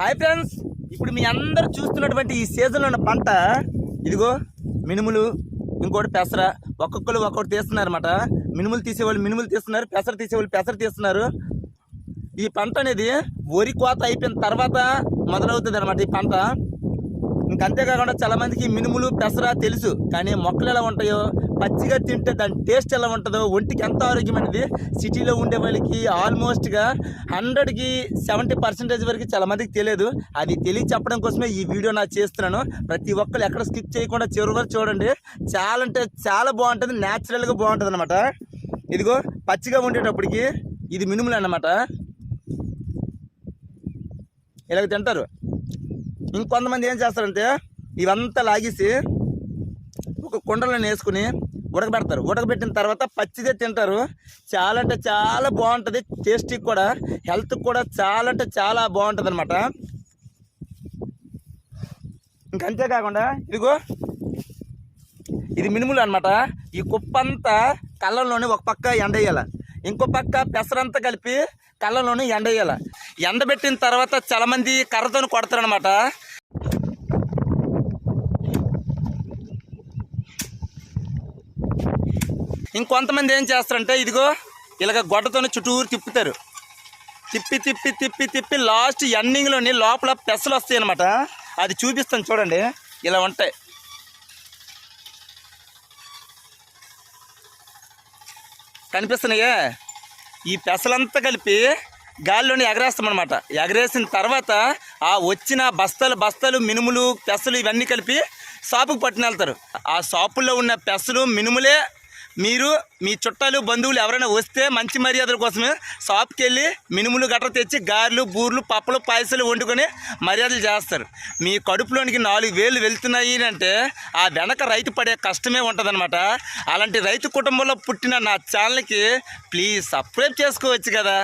Hi friends ఇప్పుడు మీ అందరు చూస్తున్నటువంటి ఈ సీజన్లో ఉన్న పంట ఇదిగో మినుములు ఇంకోటి పెసర ఒక్కొక్కరు ఒక్కొక్కటి తీస్తున్నారు అనమాట మినుములు తీసేవాళ్ళు మినుములు తీస్తున్నారు పెసర తీసేవాళ్ళు పెసర తీస్తున్నారు. ఈ పంట అనేది వరి కోత అయిపోయిన తర్వాత మొదలవుతుంది అనమాట ఈ పంట. ఇంక అంతేకాకుండా చాలా మందికి మినుములు పెసర తెలుసు. కానీ మొక్కలు ఎలా ఉంటాయో పచ్చిగా తింటే దాని టేస్ట్ ఎలా ఉంటుందో ఒంటికి ఎంత ఆరోగ్యమైనది సిటీలో ఉండే వాళ్ళకి ఆల్మోస్ట్గా హండ్రెడ్కి సెవెంటీ పర్సెంటేజ్ వరకు చాలా మందికి తెలియదు. అది తెలియ చెప్పడం కోసమే ఈ వీడియో నా చేస్తున్నాను. ప్రతి ఒక్కరు ఎక్కడ స్కిప్ చేయకుండా చివరి వరకు చూడండి. చాలా అంటే చాలా బాగుంటుంది. న్యాచురల్గా బాగుంటుంది అనమాట ఇదిగో పచ్చిగా ఉండేటప్పటికి ఇది మినుములు అన్నమాట. ఇలాగ తింటారు. ఇంకొంతమంది ఏం చేస్తారంటే ఇవంతా లాగేసి ఒక కుండలను వేసుకుని ఉడకబెడతారు ఉడకబెట్టిన తర్వాత పచ్చిదే తింటారు. చాలా అంటే చాలా బాగుంటుంది. టేస్టీకి కూడా హెల్త్కి కూడా చాలా అంటే చాలా బాగుంటుంది అనమాట ఇంకంతేకాకుండా ఇదిగో ఇది మినుములు అనమాట ఈ కుప్పంతా కళ్ళంలోని ఒక పక్క ఎండేయాల. ఇంకో పక్క పెసరంతా కలిపి కళ్ళంలోని ఎండేయాల ఎండబెట్టిన తర్వాత చాలా మంది కర్రతో కొడతారనమాట ఇంకొంతమంది ఏం చేస్తారంటే ఇదిగో ఇలాగ గొడ్డతోని చుట్టూరు తిప్పుతారు. తిప్పి తిప్పి తిప్పి తిప్పి లాస్ట్ ఎండింగ్లోని లోపల పెసలు వస్తాయి అనమాట అది చూపిస్తాను చూడండి. ఇలా ఉంటాయి. కనిపిస్తున్నాయే. ఈ పెసలంతా కలిపి గాలిలోని ఎగరేస్తామన్నమాట. ఎగరేసిన తర్వాత ఆ వచ్చిన బస్తాలు బస్తాలు మినుములు పెసలు ఇవన్నీ కలిపి షాపుకు పట్టుకుని వెళ్తారు ఆ షాపుల్లో ఉన్న పెసలు మినుములే మీరు మీ చుట్టాలు బంధువులు ఎవరైనా వస్తే మంచి మర్యాదల కోసమే షాప్కి వెళ్ళి మినుములు గట్ర తెచ్చి గారెలు బూర్లు పప్పలు పాయసాలు వండుకొని మర్యాదలు చేస్తారు. మీ కడుపులోనికి నాలుగు వేలు వెళ్తున్నాయి అంటే ఆ వెనక రైతు పడే కష్టమే ఉంటుందన్నమాట. అలాంటి రైతు కుటుంబంలో పుట్టిన నా ఛానల్కి ప్లీజ్ సబ్స్క్రైబ్ చేసుకోవచ్చు కదా.